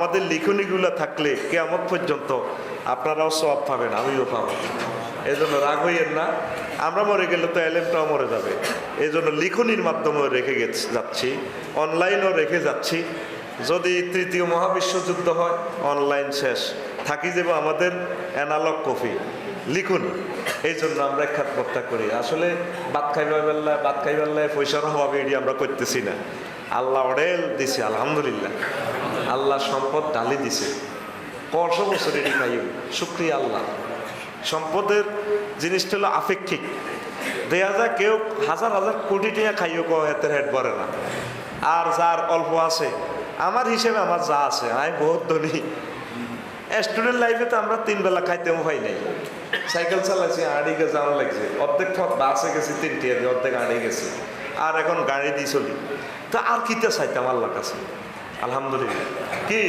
আমাদের লিখনিগুলো থাকলে কেমন পর্যন্ত আপনারাও সব পাবেন, আমিও পাবো। এই জন্য রাগ হইয়েন না। আমরা মরে গেলে তো এলএমটাও মরে যাবে। এই জন্য লিখনির মাধ্যমেও রেখে গেছি, যাচ্ছি। অনলাইনও রেখে যাচ্ছি। যদি তৃতীয় মহাবিশ্বযুদ্ধ হয়, অনলাইন শেষ। থাকি যাব আমাদের অ্যানালগ কপি, লিখুন। এই জন্য আমরা এক খাতমতটা করি। আসলে ভাত খাইবার বেলায় ভাত খাইবার পয়সার অভাবে এটি আমরা করতেছি না। আল্লাহ অডেল দিছি, আলহামদুলিল্লাহ। আল্লাহ সম্পদ ডালি দিছে। কশো বছর এটি খাই শুক্রিয়া আল্লাহ। সম্পদের জিনিসটা হলো আপেক্ষিক। দেয়া যায় কেউ হাজার হাজার কোটি টাকা খাইও এতের হেড ভরে না। আর যার অল্প আছে, আমার হিসেবে আমার যা আছে, আমি বহুত ধনী। স্টুডেন্ট লাইফে তো আমরা তিন বেলা খাইতেও হয় নাই। সাইকেল চালাইছি আড়িয়ে যাওয়া লাগছে। অর্ধেক বাসে গেছি, তিনটে, অর্ধেক আড়িয়ে গেছি। আর এখন গাড়ি দিয়ে চলি। তো আর কিতে চাইতাম আল্লাহ কাছে? আলহামদুলিল্লাহ। কি?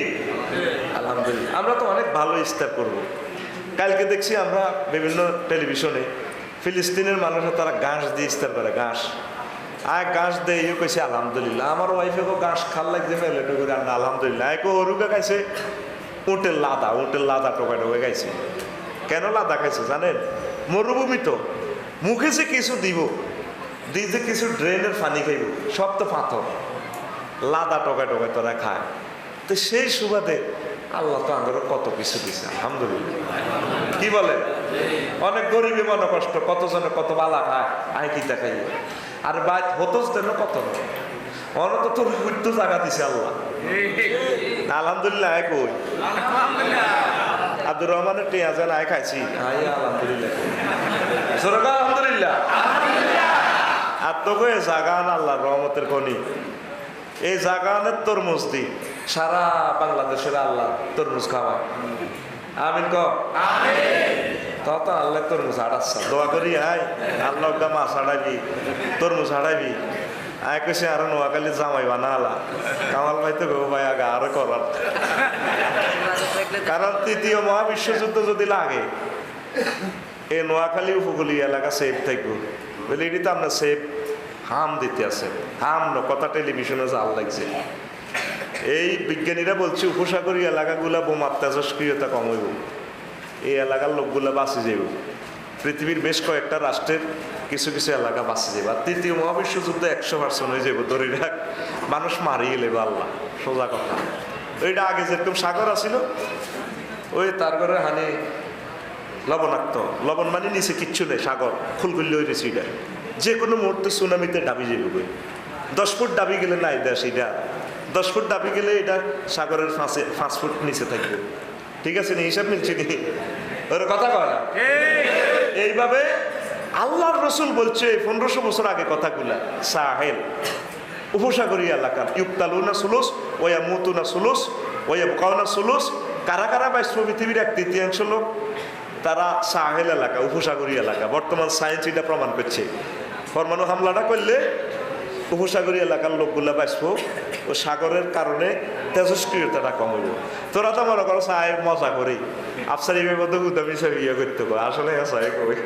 আলহামদুলিল্লাহ। আমরা তো অনেক ভালো ইস্তার করব। কালকে দেখছি আমরা বিভিন্ন টেলিভিশনে ফিলিস্তিনের মানুষের তারা ঘাস দিয়ে ইস্তার করে ঘাস। আয় ঘাস দেয় ইয়ে কইছে আলহামদুলিল্লাহ আমার ওয়াইফে কো ঘাস খাল লাগছে মেলেটো করে আন্না আলহামদুলিল্লাহ। এক হরুকা খাইছে উটের লাদা উটের লাদা টোকা টোকা খাইছে। কেন লাদা খাইছে জানেন? মরুভূমি তো। মুখে যে কিছু দিব দিয়ে যে কিছু ড্রেনের পানি খাইব সব তো পাথর। লাদা টোকা টোকা তোরা খায়। তো সেই সুবাদে আল্লাহ তো আমাদের কত কিছু দিছে, আলহামদুলিল্লাহ। কি বলেন? অনেক গরিবী মনে কষ্ট কতজনে কত বালা খায়, আয় কি দেখাই আর বাইত হতোস দেন কত অনত তোর মৃত্যু জায়গা দিছে আল্লাহ। আলহামদুলিল্লাহ, আয় কই? আব্দুর রহমানের টিয়া যেন আয় খাইছি। আয় আলহামদুলিল্লাহ। সরকার আলহামদুলিল্লাহ। আর তোকে জাগান আল্লাহ রহমতের খনি। এই জাগানের তরমুজ দি। সারা বাংলাদেশের আল্লাহ তরমুজ খাওয়ায়। আমিন ক তত আল্লাহ তরমুজ হারাচ্ছা। দোয়া করি আয় আল্লাহ মাছ হারাইবি তরমুজ হারাইবি। আয় কইছে আর নোয়াখালী জামাই বানা আলা। কামাল ভাই তো ভাই আগে আরও করার। কারণ তৃতীয় মহাবিশ্বযুদ্ধ যদি লাগে এই নোয়াখালী উপকূলীয় এলাকা সেফ থাকব। বলে এটি তো আপনার সেফ হাম দিতে আছে। হাম ন, কথা টেলিভিশনে জাল লাগছে। এই বিজ্ঞানীরা বলছে, উপসাগরীয় এলাকাগুলা বোমার তেজস্ক্রিয়তা কম হইব এই এলাকার লোকগুলা বাঁচি যাইব। পৃথিবীর বেশ কয়েকটা রাষ্ট্রের কিছু কিছু এলাকা বাঁচি যাবে আর তৃতীয় মহাবিশ্ব মহাবিশ্বযুদ্ধ একশো পার্সেন্ট হয়ে যাবে ধরে রাখ। মানুষ মারিয়ে লেবে আল্লাহ, সোজা কথা। ওইটা আগে যেরকম সাগর আছিল, ওই তার ঘরে হানি লবণাক্ত। লবণ মানে নিচে কিচ্ছু নেই, সাগর। খুলগুল্লি রয়েছে এটা যে কোনো মুহূর্তে সুনামিতে ডাবি যাবে দশ ফুট ডাবি গেলে না দেশ এটা দশ ফুট ডাবি গেলে এটা সাগরের ফাঁসে পাঁচ ফুট নিচে থাকবে। ঠিক আছে নি? হিসাব মিলছে নি? ওর কথা কয় না? এইভাবে আল্লাহর রসুল বলছে পনেরোশো বছর আগে কথাগুলা সাহেল উপসাগরীয় এলাকা ইউক্তালুনা সুলুস ওয়া মুতুনা সুলুস ওয়া বুকাউনা সুলুস কারা কারা বাইশ পৃথিবীর এক তৃতীয়াংশ লোক? তারা সাহেল এলাকা উপসাগরীয় এলাকা। বর্তমান সায়েন্স এটা প্রমাণ করছে। পরমাণু হামলাটা করলে উপসাগরী এলাকার লোকগুলা বাঁচব ও সাগরের কারণে তেজস্ক্রিয়তাটা কমব তোরা তো মনে করো সাহেব মজা করি। আফসারি মধ্যে উদ্যম হিসাবে ইয়ে করতে পারে আসলে সাহেব কই?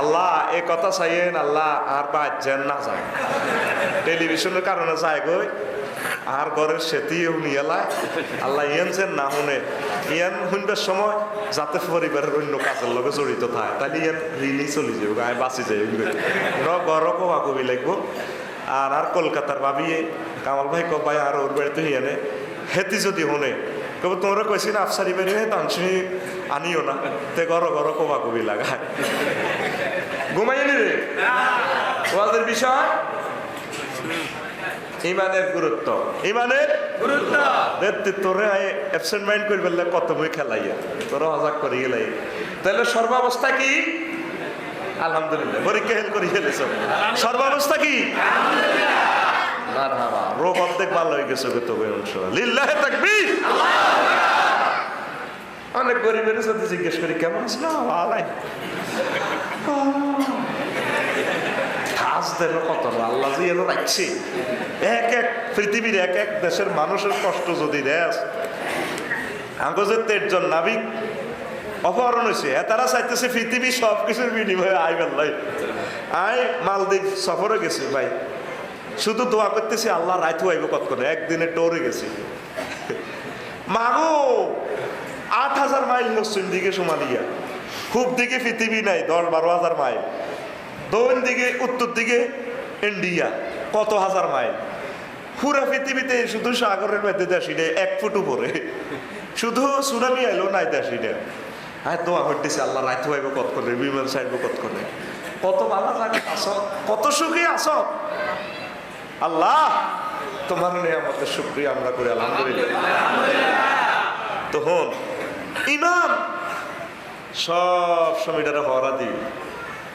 আল্লাহ, এ কথা চাইয়েন, আল্লাহ আর বা না যায়। টেলিভিশনের কারণে যায় গই আর ঘরের সেতি নিয়েলায় আল্লাহ ইয়ান যে না শুনে, ইয়ান শুনবার সময় যাতে পরিবারের অন্য কাজের লগে জড়িত থাকে, তাহলে ইয়ান রিলি চলি যাব গায়ে বাঁচি যাই ঘর কবা কবি লাগবো। আর আর কলকাতার ভাবিয়ে কামাল ভাই ক ভাই, আর ওর বাড়িতে হিয়ানে হেতি যদি শুনে, কবে তোমরা কইছি না, আফসারি বাড়ি হে তানসি আনিও না। তে ঘর ঘর কবা কবি লাগায়। ঘুমাইনি রে? ওয়াজের বিষয়? ইমানের গুরুত্ব। ইমানের গুরুত্ব। তোরে অ্যাবসেন্ট মাইন্ড করে ফেললে কত বই খেলাইয়া। তোর হজাক করে গেলাই। তাহলে সর্বাবস্থা কি? আলহামদুলিল্লাহ। পরীক্ষা হেল করে ফেলেছ। সর্বাবস্থা কি? রোগ অর্ধেক ভালো হয়ে গেছে তবে লিল্লাহে তাকবীর। অনেক গরিবের সাথে জিজ্ঞেস করি কেমন আছো? না ভালাই কত আল্লাহ এলো রাখছে। এক এক পৃথিবীর এক এক দেশের মানুষের কষ্ট যদি দেশ আঙ্গজের তেরজন নাবিক অপহরণ হয়েছে তারা চাইতেছে পৃথিবী সব কিছুর বিনিময়ে আই বেল্লাই আয়, মালদ্বীপ সফরে গেছি ভাই। শুধু দোয়া করতেছি, আল্লাহ রাইতু আইব কত করে একদিনে টোরে গেছি। মাগো, আট হাজার মাইল পশ্চিম দিকে সোমালিয়া। খুব দিকে পৃথিবী নাই, দশ বারো হাজার মাইল। দক্ষিণ দিকে, উত্তর দিকে, ইন্ডিয়া, কত হাজার মাইল? পুরা পৃথিবীতে শুধু সাগরের মধ্যে দেশিনে এক ফুট উপরে। শুধু সুনামি আইলো নাই দেশিনে হ্যাঁ দোয়া করতেছে আল্লাহ, রাইত হইব কত করে বিমান সাইড কত করে কত ভালো জায়গা আস কত সুখী আস আল্লাহ, তোমার নিয়ামতের শুক্রিয়া আমরা করি, আলহামদুলিল্লাহ। তখন ইমাম, সব সময়টারে হরা দিই।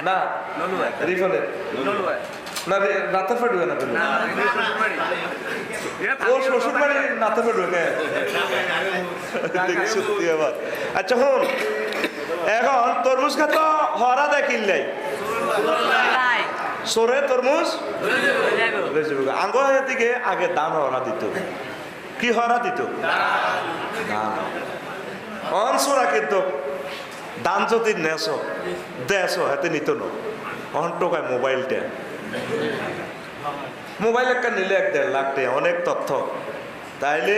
না রিফনের না রাতে ফেটবে না তুমি ও শ্বশুর বাড়ি নাতে ফেটবে কে সত্যি আবার আচ্ছা হন এখন তরমুজ খাত হরা নাই সরে তরমুজ যাইবো আঙ্গ দিকে আগে দান হরা দিত কি হরা দিত দান অন সোরা কিন্তু দান যদি নেছ দেশ হাতে নিত ন। অন টোকায় মোবাইলটা মোবাইল একটা নিলে এক দেড় লাখ টাকা অনেক তথ্য। তাইলে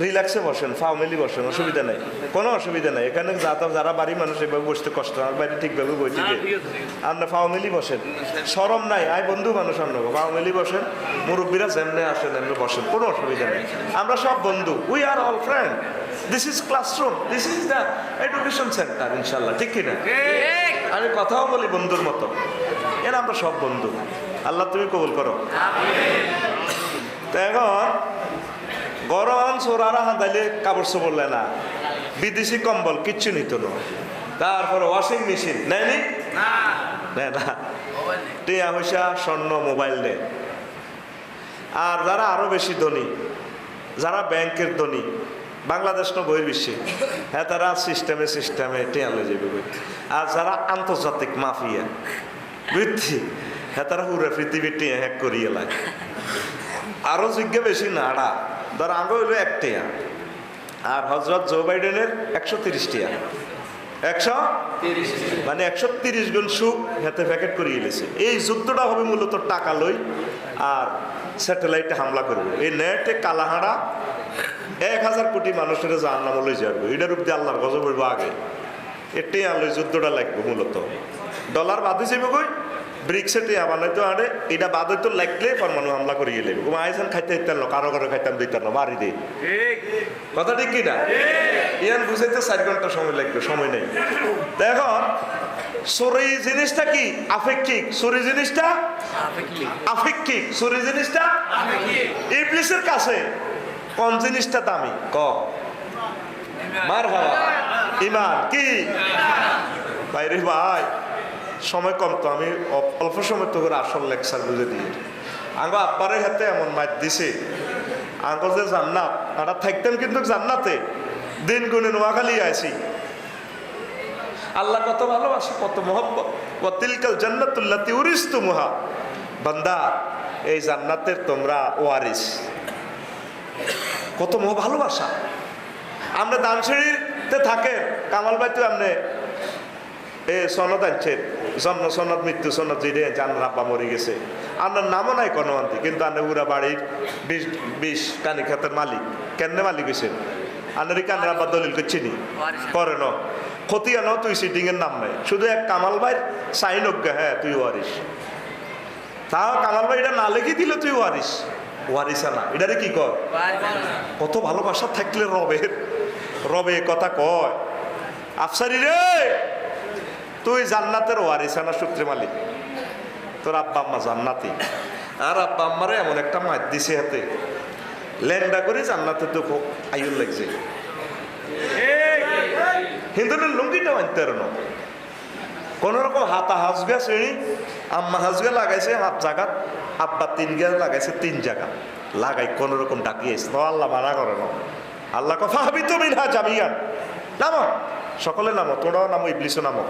রিল্যাক্সে বসেন ফ্যামিলি বসেন, অসুবিধা নাই। কোনো অসুবিধা নাই। এখানে যাতা যারা বাড়ির মানুষ, এভাবে বসতে কষ্ট আমার বাড়ি ঠিকভাবে বইতে আপনার ফ্যামিলি বসেন। সরম নাই। আয় বন্ধু মানুষ অন্য ফ্যামিলি বসেন। মুরব্বীরা যেমনে আসেন এমনি বসেন। কোনো অসুবিধা নেই। আমরা সব বন্ধু। We are all friend this is classroom this is the education centre ইনশাল্লাহ ঠিক কিনা? আমি কথাও বলি বন্ধুর মতো। এরা আমরা সব বন্ধু। আল্লাহ তুমি কবুল করো। তো এখন গরম সোরারা হাঁদাইলে কাপড় চোপড় না বিদেশি কম্বল কিচ্ছু নিত না। তারপরে ওয়াশিং মেশিন নেয়নি নেয় না। টিয়া পয়সা স্বর্ণ মোবাইল নেয়। আর যারা আরও বেশি ধনী যারা ব্যাংকের ধনী বাংলাদেশ না বহির্বিশ্বে? হ্যাঁ তারা সিস্টেমে সিস্টেমে টিয়া লয়ে যাবে। আর যারা আন্তর্জাতিক মাফিয়া বুঝছি হ্যাঁ তারা পুরো পৃথিবী টিয়া হ্যাক করিয়ে লাগে আরও যোগ্য বেশি না, আড়া। ধর আগে হইল এক টিয়া আর হজরত জো বাইডেনের একশো তিরিশ টিয়া একশো? মানে একশো তিরিশ গুণ সুখ হাতে প্যাকেট করিয়ে গেছে এই যুদ্ধটা হবে মূলত টাকা লই আর স্যাটেলাইটে হামলা করবে। এই নেটে কালাহাড়া এক হাজার কোটি মানুষের জাহান নাম লই যাবে। এটার উপর দিয়ে আল্লাহর গজব হইব আগে। এটাই আলোয় যুদ্ধটা লাগবে মূলত। ডলার বাদ হয়ে যাবে কই? ব্রিক্সে টিয়া বানাইতো আরে এটা বাদ হইতো লাগলে পরমাণু হামলা করিয়ে লেবে। কোনো আইসান খাইতে দিতেন না কারও কারও খাইতাম দিতেন না বাড়ি দিয়ে কথা ঠিক কি না? ইয়ান বুঝাইতে চার ঘণ্টা সময় লাগবে সময় নেই। দেখো সরি জিনিসটা কি? আপেক্ষিক। সরি জিনিসটা? আপেক্ষিক। সরি জিনিসটা? ইবলিসের কাছে। কোন জিনিসটা দামি? ক। মার বাবা ইমান। কি? বাইরে ভাই, সময় কম তো, আমি অল্প সময় তো করে আসল লেকচার বুঝে দিই আঙ্গ আব্বারের হাতে এমন মাইর দিছে। আঙ্গ যে জান্নাত আমরা থাকতেন কিন্তু জান্নাতে। দিন গুনে নোয়াখালী আইছি। আল্লাহ কত ভালোবাসে, কত মহব্বত। ওয়াতিলকাল জান্নাতুল্লাতি উরিস্তু মুহা বান্দা, এই জান্নাতের তোমরা ওয়ারিস। কত মোহ ভালোবাসা। আমরা দানসিঁড়িতে থাকে, কামাল ভাই তো আপনি এ সনদ আনছেন জন্ম সনদ, মৃত্যু সনদ যে জান রাব্বা মরে গেছে। আপনার নামও নাই কোনো আনতি, কিন্তু আপনি পুরা বাড়ির বিশ বিশ কানি খাতের মালিক। কেন মালিক হয়েছেন আপনার এই কানের আব্বা দলিল করছি নি করে ন ক্ষতি আনো, তুই সিটিং এর নাম নাই। শুধু এক কামাল ভাই সাইন অজ্ঞা হ্যাঁ তুই ওয়ারিস তাও কামাল ভাই এটা না লিখে দিলে তুই ওয়ারিস ওয়ারিসা না। এটারে কি কর কত ভালোবাসা থাকলে রবের, রবে কথা কয়। আফসারি রে, তুই জান্নাতের ওয়ারিসানা সূত্রে মালিক? তোর আব্বা আম্মা জান্নাতি। আর আব্বা আম্মারে এমন একটা মাছ দিছে হাতে। ল্যাংডা করে জান্নাতে তো খুব আয়ুর লাগছে। হিন্দুদের লুঙ্গিটা আনতে আর না। কোন রকম হাতা হাজগা শ্রেণি আম্মা হাজগা লাগাইছে হাত জাগাত। আব্বা তিন গা লাগাইছে তিন জায়গা। লাগাই কোন রকম ডাকিয়েছে তো আল্লাহ মানা করে না। আল্লাহ কথা হাবি তো মিনহা জামিয়ান? নামো। সকলে নামো তোরাও নামো ইবলিশও নামো।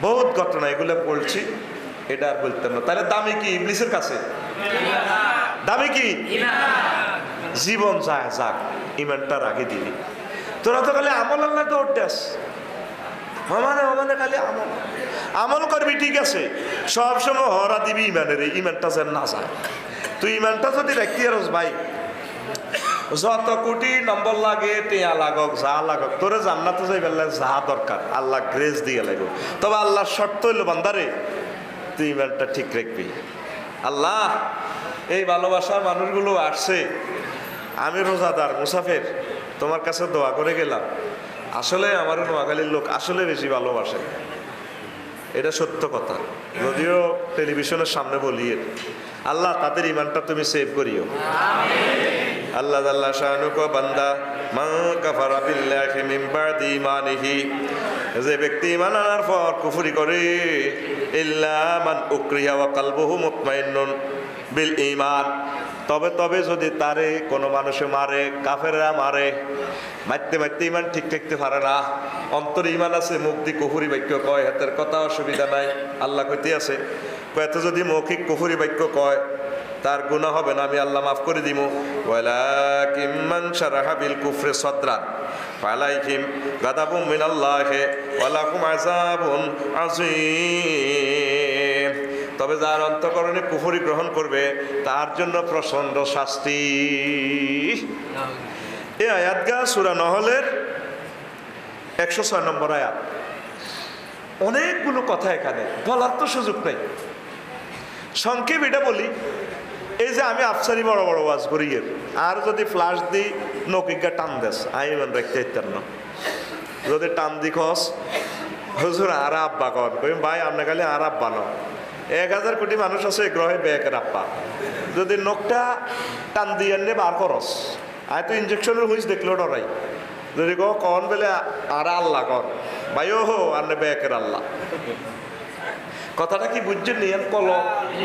বহুত ঘটনা, এগুলো বলছি, এটা আর বলতাম না। তাহলে দামি কি, ইবলিসের কাছে? দামি কি? জীবন যায় যাক, ইমানটা রাখে দিবি। তোরা তো খালি আমল আল্লাহ তো উঠতেস মানে মানে খালি আমল। আমল করবি, ঠিক আছে। সবসময় হরা দিবি ইমানের, ইমানটা যেন না যায়। তুই ইমানটা যদি রাখতে আরস ভাই, যত কোটি নম্বর লাগে, টিয়া লাগক, যা লাগক, তোরে জান্নাতে যাই বেলা যা দরকার, আল্লাহ গ্রেস দিয়ে লাগবে। তবে আল্লাহ শর্ত হইল, বান্দারে, তুই ইমানটা ঠিক রাখবি। আল্লাহ, এই ভালোবাসার মানুষগুলো আসছে। আমি রোজাদার, মুসাফের, তোমার কাছে দোয়া করে গেলাম। আসলে আমার নোয়াখালীর লোক আসলে বেশি ভালোবাসে। এটা সত্য কথা। যদিও টেলিভিশনের সামনে বলি আল্লাহ, তাদের ইমানটা তুমি সেভ করিও। আল্লাহ আল্লাহ শাহানুক বান্দা মা কাফারা বিল্লাহি মিন বাদি ইমানিহি। যে ব্যক্তি ইমান আনার পর কুফরি করে, ইল্লা মান উকরিয়া ওয়া কালবুহু মুতমাইন্নুন বিল ঈমান তবে তবে যদি তারে কোনো মানুষে মারে, কাফেররা মারে, মারতে মারতে ইমান ঠিক থাকতে পারে না। অন্তরে ইমান আছে, মুখ দি কুফুরি বাক্য কয়, হাতের কথা অসুবিধা নাই, আল্লাহ কইতে আছে। কয়ত যদি মৌখিক কুফুরি বাক্য কয়, তার গুণা হবে না, আমি আল্লাহ মাফ করে দিব বিল কুফরি সাদরান। ফালাইহিম গাদাবুম মিনাল্লাহি ওয়ালাকুম আযাবুন আযীম। তবে যার অন্তকরণে কুফরি গ্রহণ করবে, তার জন্য প্রচণ্ড শাস্তি। এই আয়াতগা সুরা নহলের একশো ছয় নম্বর আয়াত। অনেকগুলো কথা এখানে, বলার তো সুযোগ নেই। সংক্ষেপ এটা বলি, এই যে আমি আফসারি বড় বড় ওয়াজ করি এর, আর যদি ফ্লাশ দিই, নকিকা টান দেস আমি মনে রাখতে না। যদি টান দি খস হুজুর আর আব্বা কর ভাই, আপনি খালি আর আব্বা ন এক হাজার কোটি মানুষ আছে গ্রহে বেকের আব্বা যদি নখটা টান দিয়ে নে বার করস আয় তো ইঞ্জেকশনের হুইস দেখল ডরাই যদি কো কন বেলে আর আল্লাহ কর ভাই ও হো আর বেকের আল্লাহ? কথাটা কি বুঝছেন নিয়েন কল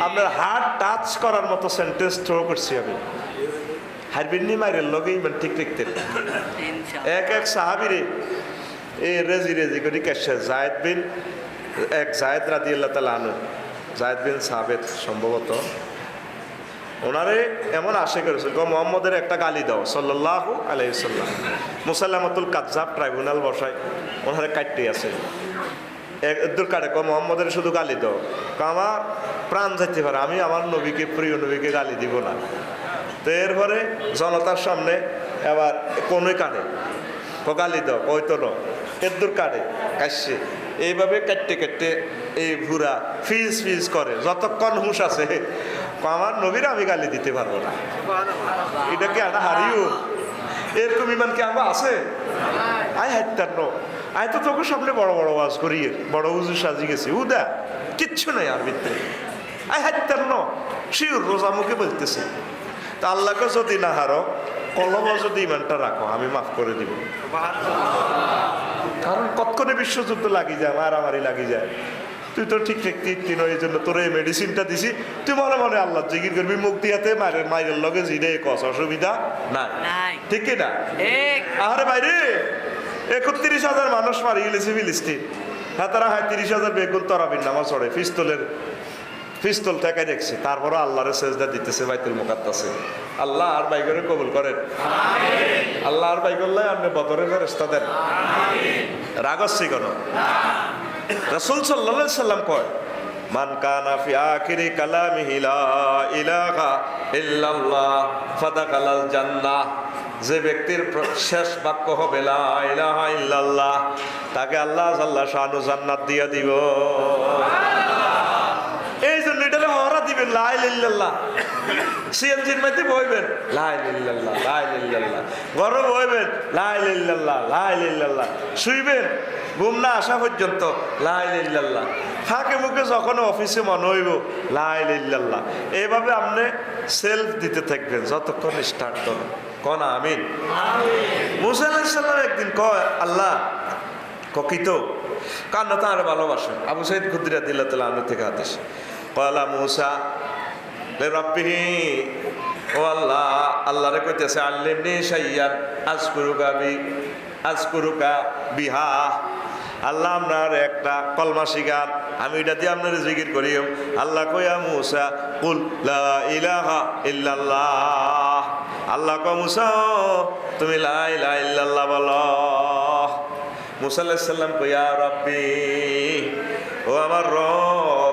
আপনার হার্ট টাচ করার মতো সেন্টেন্স থ্রো করছি আমি। হারবিন্নি মাইরের লগে ইমান ঠিক ইনশাআল্লাহ। এক এক সাহাবিরে এ রেজি রেজি করি কেসে জায়দ বিন এক জায়দ রাদি আল্লাহ তালা আনু জায়দ বিন সাবেদ সম্ভবত। ওনারে এমন আশে করেছে, গো মোহাম্মদের একটা গালি দাও সাল্লাহ আলাইসাল্লাম মুসাল্লামতুল কাজাব ট্রাইব্যুনাল বসায়, ওনারে কাটতে আছে। এক দূর কাটে ক মোহাম্মদের শুধু গালি দাও। আমার প্রাণ যাইতে পারে, আমি আমার নবীকে, প্রিয় নবীকে গালি দিব না। তো এরপরে জনতার সামনে এবার কানে ক গালি দাও ওই তো ন। এর দূর কাটে, কাশছে। এইভাবে কাটতে কাটতে এই ভুরা ফিজ ফিজ করে, যতক্ষণ হুঁশ আছে। আমার নবীরা আমি গালি দিতে পারব না। এটা কি আনা হারিও? এরকম ইমান কি আমার আছে? আয় হাইতার ন। আয় তো তোকে সামনে বড় বড় ওয়াজ করি। বড় উজু সাজি গেছি। উদা কিচ্ছু নাই আর ভিতরে। আয় হাইতার ন। শিওর রোজা মুখে বলতেছে। তা আল্লাহকে যদি না হারো কলম যদি ইমানটা রাখো, আমি মাফ করে দিব। কারণ কতক্ষণে বিশ্বযুদ্ধ লাগি যায়, মারামারি লাগি যায়। তুই তো ঠিক ঠিক ঠিক তিন এই জন্য তোর এই মেডিসিনটা দিছি। তুই মনে মনে আল্লাহ জিগির করবি মুখ দিয়াতে মায়ের মায়ের লগে জিরে কস অসুবিধা নাই। ঠিক কি না আরে বাইরে একত্রিশ হাজার মানুষ মারি গেলেছে ফিলিস্তিন। হ্যাঁ তারা হ্যাঁ তিরিশ হাজার বেগুন তরাবিন নামা চড়ে পিস্তলের পিস্তল ঠেকাই দেখছি তারপরে আল্লাহর সেজদা দিতেছে বাইতুল মুকাদ্দাসে। আল্লাহ আর বাইগরে কবুল করেন। আল্লাহ আর বাইগুল্লাহ আপনি বদরের ফেরেস্তা দেন। রাগস্বী কেন? রাসূল সাল্লাল্লাহু সাল্লাম কয়, মান কানা ফি আখিরি কালামিহি লা ইলাহা ইল্লাল্লাহ ফাদাকালাল জান্নাহ। যে ব্যক্তির শেষ বাক্য হবে, লা ইলাহা ইল্লাল্লাহ, তাকে আল্লাহ আল্লাহ শানু জান্নাত দিয়ে দিব। সিএনজির মধ্যে বইবেন। ঘরে বইবেন। শুইবেন। ঘুম না আসা পর্যন্ত ফাঁকে মুখে যখন অফিসে মনে হইব লাই লিল্লাল্লাহ এইভাবে আপনি সেলফ দিতে থাকবেন যতক্ষণ স্টার্ট করুন। কন আমিন? মুসা আলাইসাল্লাম একদিন কয় আল্লাহ ককিত কান্না তার ভালোবাসেন আবু সাইদ খুদ্দিরা দিল্লা তালা আনু থেকে হাতিস কলা মুসা রব্বিহি। ও আল্লাহ, আল্লাহরে কইতেছে, আল্লিমনি সাইয়ান আজকুরুকা বি, আজকুরুকা বিহা। আল্লাহ আপনার একটা কলমা শিকার আমি এটা দিয়ে আপনার জিকির করি। আল্লাহ কইয়া মুসা, কুল ইলাহা ইল্লাল্লাহ। আল্লাহ ক মুসা, তুমি লা ইলাহা ইল্লাল্লাহ মুসা আলাইহিস সালাম কইয়া রব্বি, ও আমার রব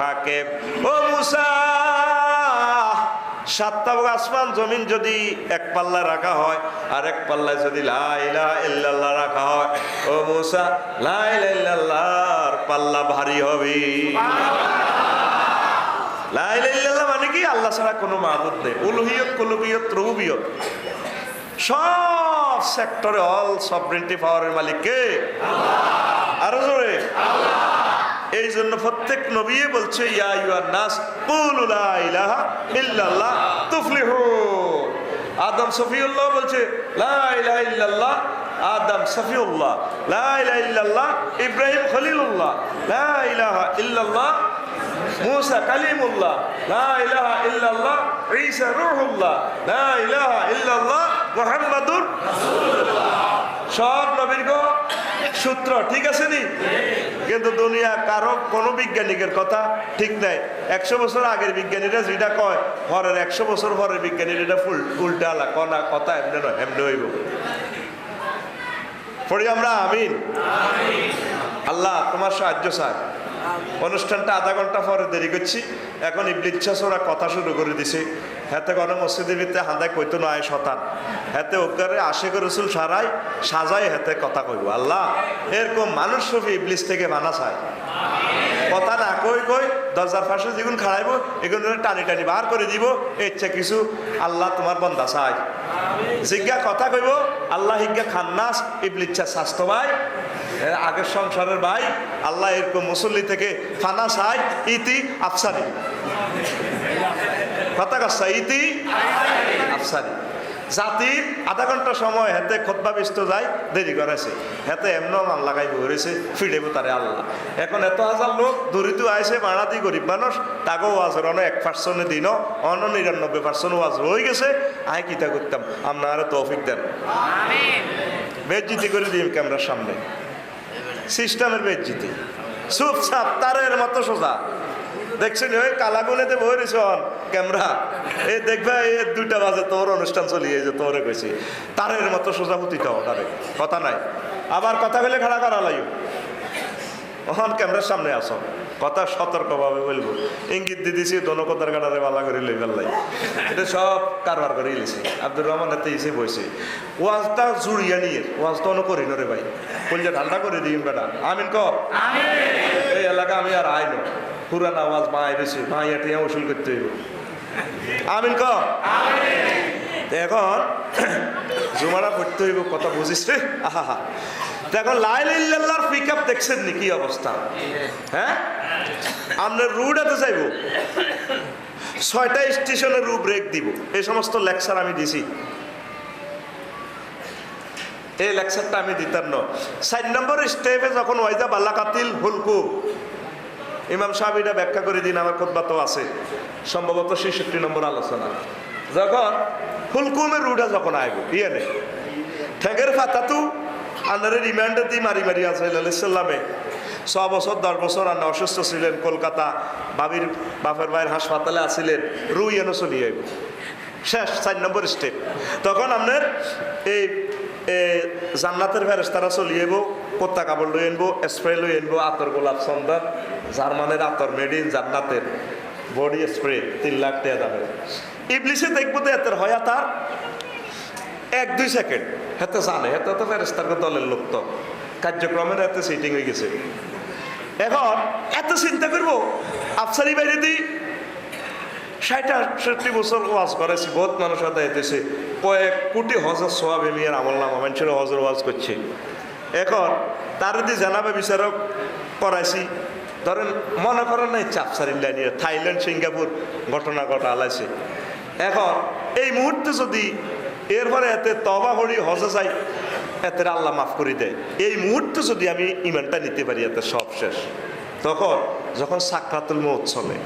হাকিম ও মুসা, সাতটা আসমান জমিন যদি এক পাল্লা রাখা হয়, আর এক পাল্লায় যদি লাইলা রাখা হয়, ও মুসা লাইলা ইল্লাল্লাহর পাল্লা ভারী হবে। লাইলা ইল্লাল্লাহ মানে কি? আল্লাহ ছাড়া কোনো মাহবুদ নেই। উলুহিয়ত, কুলুহিয়ত রুবিয়ত সব সেক্টরে অল সবরিনটি পাওয়ারের মালিক কে? আরও জোরে। এই জন্য প্রত্যেক নবী বলছে, ইয়া ইউয়ান নাস, কুলু লা ইলাহা ইল্লাল্লাহ তুফলিহু। আদম সফিউল্লাহ বলছে, লা ইলাহা ইল্লাল্লাহ। আদম সফিউল্লাহ লা ইল্লাল্লাহ। ইব্রাহিম খলিলুল্লাহ, লা ইলাহা ইল্লাল্লাহ। লা ইলাহা ইল্লাল্লাহ। ঈসা রূহুল্লাহ, লা ইলাহা ইল্লাল্লাহ মুহাম্মাদুর সব নবীর গো সূত্র, ঠিক আছে নি? কিন্তু দুনিয়া কারও কোনো বিজ্ঞানিকের কথা ঠিক নাই। একশো বছর আগের বিজ্ঞানীরা যেটা কয়, পরের একশো বছর পরের বিজ্ঞানীরা এটা ফুল, উল্টা আলা, কনা, কথা এমনি নয় এমনি হইব। পড়ি আমরা, আমিন? আল্লাহ তোমার সাহায্য চাই অনুষ্ঠানটা আধা ঘণ্টা পরে দেরি করছি। এখন ইবলিচ্ছাস ওরা কথা শুরু করে দিছে। হাতে কোনো মসজিদের ভিতরে হাঁদায় কইতো নয় শতান। হাতে ওকারে আশে রসুল সারাই সাজাই হাতে কথা কইব। আল্লাহ, এরকম মানুষ সবই ইবলিশ থেকে মানা চায়। কথা না কই কই দরজার ফাঁসে যেগুন খাড়াইব এগুলো টানি টানি বার করে দিব। ইচ্ছা কিছু আল্লাহ তোমার বন্দা চাই জিজ্ঞা কথা কইব, আল্লাহ হিজ্ঞা খান্নাস ইবলিচ্ছা স্বাস্থ্য ভাই আগের সংসারের ভাই আল্লাহ এরকম মুসল্লি থেকে ফানা চাই ইতি আফসারি। কথা কচ্ছা ইতি আফসারি। জাতির আধা ঘণ্টা সময় হেতে খোদবা ব্যস্ত যায় দেরি করেছে। হেতে এমন মান লাগাই বসেছে ফিরেব তারে আল্লাহ। এখন এত হাজার লোক দূরিত আইসে বাড়াতি গরিব মানুষ তাকেও ওয়াজের অনেক এক পার্সেন্টে দিন অন্য নিরানব্বই পার্সেন্ট ওয়াজ হয়ে গেছে আয় কিতা করতাম? আপনারা তৌফিক দেন। বেজ্জিতি করে দিই ক্যামেরার সামনে। সিস্টেমের বেজ্জিতি। চুপচাপ তারের মতো সোজা। দেখছেন ওই কালাগুনেতে বই রেছন ক্যামেরা, এ দেখবে, এ দুইটা বাজে তোর অনুষ্ঠান চলিয়ে যে তোরে কইছি। তারের মতো সোজা পুতিত তারে কথা নাই। আবার কথা বলে খাড়া করা লাগি ওখান ক্যামেরার সামনে আসো। কথা সতর্কভাবে বলব। ইঙ্গিত দিয়ে দিছি দোনো কথার কাটারে বালা করে লই পেলাই এটা সব কারবার করে ইলেছি আব্দুর রহমান এতে এসে বসে ওয়াজটা জুড়িয়া নিয়ে ওয়াজটা অন্য করি না রে ভাই। বলছে ঠান্ডা করে দিই বেটা। আমিন ক এই এলাকা আমি আর আইন। পুরান আওয়াজ মা আইরেছি মা এটি উসুল করতে হইব। আমিন ক এখন জুমারা পড়তে হইব কথা বুঝিস রে। আহা হা পিক আপ দেখছেন হ্যাঁ? ছয়টা দিব। এই সমস্ত আমি দিছি। এই লেকচারটা আমি দিতাম চার নম্বর স্টেপে যখন ওয়াইজা বাল্লাকাতিল হুলকু, ইমাম সাহেব এটা ব্যাখ্যা করে দিন, আমার তো আছে। সম্ভবত ছেষট্টি নম্বর আলোচনা। যখন হুলকুমের রুডা যখন আইব ইয়ে নেই ঠেকের ফাতাতু আন্দারে রিমান্ডার দিয়ে মারি মারি আছে সাল্লামে ছ বছর, দশ বছর আন্না অসুস্থ ছিলেন কলকাতা। বাবির, বাপের ভাইয়ের হাসপাতালে আসিলেন রুই এনে চলিয়ে শেষ, চার নম্বর স্টেপ তখন আপনার এই জান্নাতের ফেরেস্তারা চলিয়ে আইব কোত্তা কাপড় লই আনব স্প্রে লই আনব, আতর গোলাপ চন্দন, জার্মানের আতর মেড ইন জান্নাতের বডি স্প্রে তিন লাখ টাকা দামের। ইবলিশে দেখব তো এতের হয় তার এক, দুই সেকেন্ড হেতে জানে হেতে তো ফেরেস্তার দলের লোক তো। কার্যক্রমের এতে সিটিং হয়ে গেছে। এখন এত চিন্তা করব, আফসারি বাইরে দিই ষাট, আটষট্টি বছর ওয়াজ করেছি, বহুত মানুষ এতেছে কয়েক কোটি হজর সোয়াব এমিয়ার আমল নাম মানুষের হজর ওয়াজ করছে। এখন তার যদি জানাবে বিচারক করাইছি, ধরেন মনে করেন নাই চাপসারিল্লা নিয়ে থাইল্যান্ড, সিঙ্গাপুর ঘটনা ঘটা আলাইছে এখন এই মুহূর্তে যদি এরপরে এতে তবা হরি হজে যাই, এতে আল্লাহ মাফ করে দেয়। এই মুহূর্তে যদি আমি ইমানটা নিতে পারি, এতে সব শেষ। তখন যখন সাকরাতুল মৌত চলে,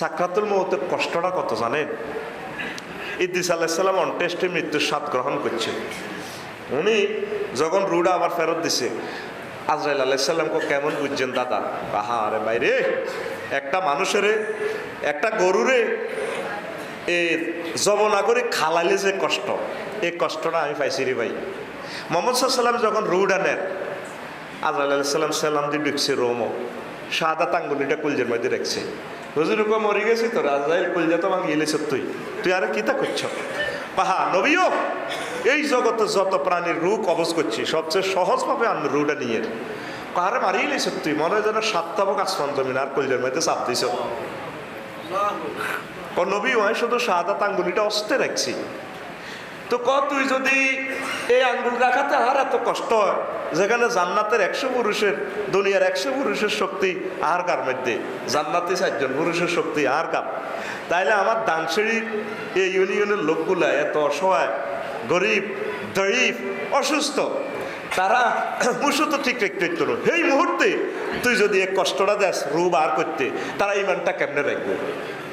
সাকরাতুল মৌতের কষ্টটা কত জানেন? ইদ্রিস আলাহিসাল্লাম অনটেস্টে মৃত্যুর স্বাদ গ্রহণ করছে। উনি যখন রুডা আবার ফেরত দিছে, আজরাইল আলাইসাল্লামকে কেমন বুঝছেন দাদা? আহা, আরে বাইরে একটা মানুষের, একটা গরুরে এ জবনা করে খালাইলে যে কষ্ট এই কষ্টটা আমি পাইছি রে ভাই। মোহাম্মদ সাল্লাম যখন রুডা আজরাইল আলাইসাল্লাম সাল্লাম দিয়ে ঢুকছে রোমো সাদা তাঙ্গুলিটা কুলজের মধ্যে রেখছে। হুজুর কো মরে গেছি তো আজরাইল কুলজা তো আমাকে গেলেছ তুই। তুই আরে কিতা করছ? পাহা, নবীও, এই জগতে যত প্রাণীর রূপ কবজ করছি, সবচেয়ে সহজভাবে আমি রুটা নিয়ে কারে মারিয়ে লেছ তুই, মনে হয় যেন সাতটাবক আসমান জমিন আর কুলজের মধ্যে চাপ দিছ। নবী হয় শুধু সাদা আঙ্গুলিটা অস্তে রাখছি। তো ক, তুই যদি এই আঙ্গুল রাখাতে আর এত কষ্ট হয়, যেখানে জান্নাতের একশো পুরুষের, দুনিয়ার একশো পুরুষের শক্তি আর কার মধ্যে? জান্নাতে চারজন পুরুষের শক্তি আর কার? তাইলে আমার দানসিঁড়ির এই ইউনিয়নের লোকগুলা এত অসহায়, গরিব দরিব অসুস্থ, তারা মুসু তো ঠিক ঠিক করো এই মুহূর্তে তুই যদি এক কষ্টটা দেস রু বার করতে, তারা ইমানটা কেমনে রাখবে?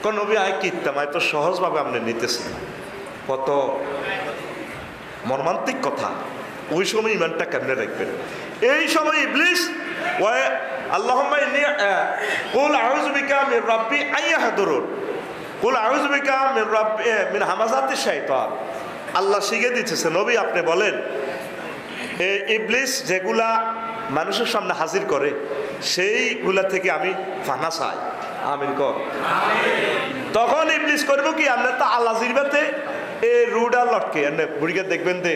কোন নবী আয় কিনতাম আয় তো সহজভাবে আপনি নিতেছে কত মর্মান্তিক কথা। ওই সময় ইমানটা কেমনে রাখবেন? এই সময় ইবলিস, ওয়ে ইন্নী কুল আউযু বিকা মির রাব্বি আইয়াহদুরুন কুল আউযু বিকা মির রাব্বি মিন হামাযাতিশ শাইতান। আল্লাহ শিখে দিতেছে, নবী আপনি বলেন এই ইবলিস যেগুলা মানুষের সামনে হাজির করে, সেইগুলা থেকে আমি ফানা চাই। আমিন কর। তখন ইবলিস করব কি আপনার তো আল্লাহ জিরবাতে এ রুডা লটকে, এনে বুড়িকে দেখবেন দে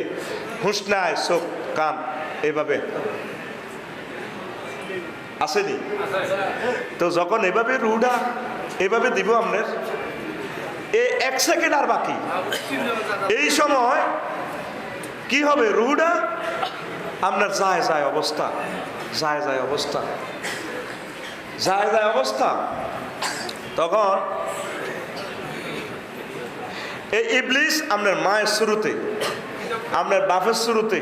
হুঁস নাই, চোখ, কান, এইভাবে। আসেনি? তো যখন এভাবে রুডা এভাবে দিব আপনার এ এক সেকেন্ড আর বাকি। এই সময় কি হবে? রুডা আপনার যায় যায় অবস্থা, যায় যায় অবস্থা, যায় যায় অবস্থা। তখন এই ইবলিস আপনার মায়ের শুরুতে, আপনার বাপের শুরুতে,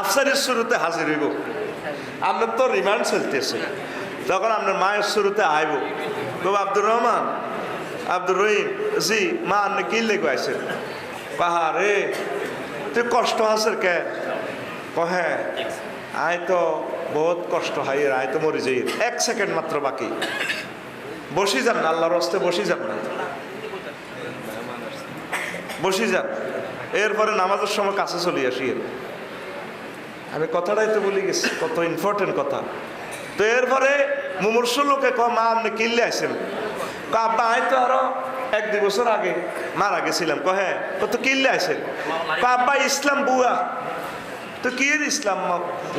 আফসারের শুরুতে হাজির হইব। আপনার তো রিমান্ড চলতেছে। তখন আপনার মায়ের শুরুতে আইব তো আব্দুর রহমান, আব্দুর রহিম, জি, মা আপনি কি লেগে আছেন পাহাড়ে। তুই কষ্ট আছে কে? কহে আয় তো, বহুত কষ্ট হয়, আয় তো মরি যাই। এক সেকেন্ড মাত্র বাকি। বসি যান না আল্লাহর হস্তে বসি যান। না বসি যান। এরপরে নামাজের সময় কাছে চলে আসি। আমি কথাটাই তো বলি গেছি, কত ইম্পর্টেন্ট কথা। তো এরপরে মুমূর্ষ লোকে ক মা, আপনি কিনলে আসেন আব্বা আয় তো আরও এক দুই বছর আগে মারা গেছিলাম। ক হ্যাঁ ক তো কিনলে আসেন আব্বা, ইসলাম বুয়া। তো কি ইসলাম?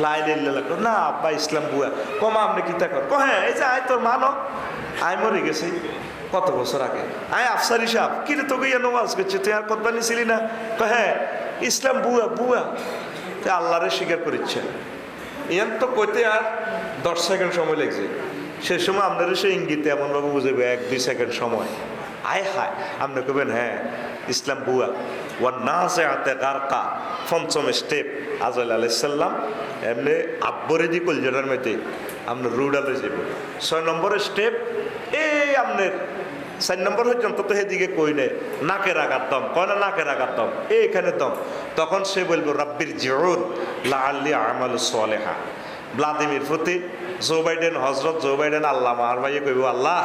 লাই লাগল না, আব্বা, ইসলাম বুয়া। ক মা, আপনি কিতা কর ক হ্যাঁ এই যে আয়, তোর মানো আয় মরে গেছি। কত বছর আগে? আয় আফসারি কি রে তোকে ইয়ে নমাজ করছে? তুই আর কতবা নিছিলি না? ক হ্যাঁ ইসলাম বুয়া বুয়া। তে আল্লাহরে স্বীকার করিচ্ছে। ইয়ান তো কইতে আর দশ সেকেন্ড সময় লাগছে। সে সময় আপনারা সে ইঙ্গিতে এমনভাবে বুঝবে এক, দুই সেকেন্ড সময়। আয় হায়, আপনি কবেন হ্যাঁ ইসলাম বুয়া। ওয়ার না সে আতে গারকা, পঞ্চম স্টেপ আজল আলাইসাল্লাম এমনি আব্বরে দি কলজনের মেতে আপনার রুডালে যাব ছয় নম্বরের স্টেপ আপনার চার নম্বর পর্যন্ত তো সেদিকে নে, নাকের আঘাত দম। কয় না নাকের আঘাত দম? এইখানে দম। তখন সে বলব, রাব্বির জিউন লা আল্লি আমাল সোয়ালেহা ভ্লাদিমির প্রতি জো বাইডেন হজরত জো বাইডেন, আল্লাহ মার ভাইয়ে কইব, আল্লাহ,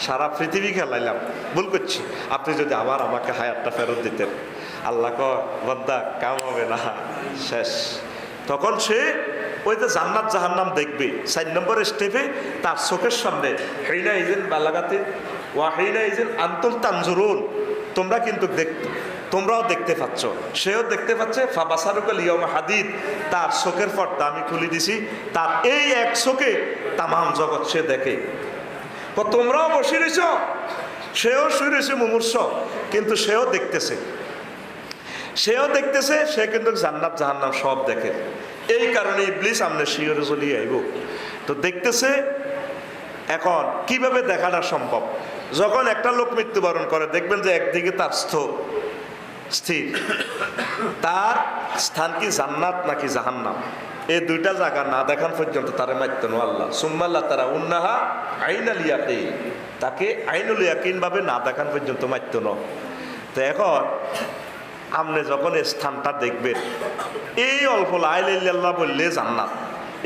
সারা পৃথিবী খেলাইলাম। ভুল করছি। আপনি যদি আবার আমাকে হায়াতটা ফেরত দিতেন। আল্লাহ ক বন্দা, কাম হবে না। শেষ। তখন সে ওই যে জান্নাত জাহান্নাম দেখবে, চার নম্বর স্টেপে তার চোখের সামনে, হেইনা ইজেন বালাগাতে ওয়া হেইনা ইজেন আন্তর তানজুরুন। তোমরা কিন্তু দেখ, তোমরাও দেখতে পাচ্ছ। সেও দেখতে পাচ্ছে ফাবাসারুকাল ইয়ম হাদিদ। তার চোখের পর্দা আমি খুলে দিছি। তার এই এক চোখে তামাম জগৎ সে দেখে। তোমরাও বসে রয়েছ, সেও শুয়ে রয়েছে মুমূর্ষ, কিন্তু সেও দেখতেছে। সেও দেখতেছে, সে কিন্তু জান্নাত জাহান্নাম সব দেখে। এই কারণে ইবলিস আমনে শিওরে চলিয়ে আইব। তো দেখতেছে এখন কীভাবে দেখাটা সম্ভব? যখন একটা লোক মৃত্যুবরণ করে, দেখবেন যে একদিকে তার স্থ, স্থির। তার স্থান কি জান্নাত নাকি জাহান্নাম? এই দুইটা জায়গা না দেখান পর্যন্ত তারে মারত নো আল্লাহ। সুম্মাল্লাহ তারা উন্নাহা আইনাল ইয়াকিন। তাকে আইনুল ইয়াকিন ভাবে না দেখান পর্যন্ত মারত ন। তো এখন আপনি যখন এই স্থানটা দেখবেন এই অল্প লাইল্লাহ বললে জান্নাত।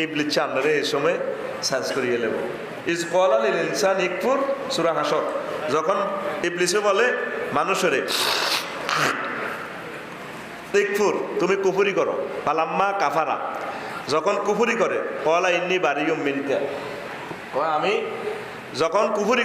ইবলিচ্ছে আপনারা এই সময় সার্চ করিয়ে নেব। ইজ কলাল ইনসান ইকফুর? সুরা হাসর। যখন ইবলিসে বলে, মানুষেরে, ইকফুর, তুমি কুফুরি করো। পালাম্মা কাফারা। যখন কুফুরি করে কলা ইন্নি বাড়ি মিনকা। আমি যখন কুফুরি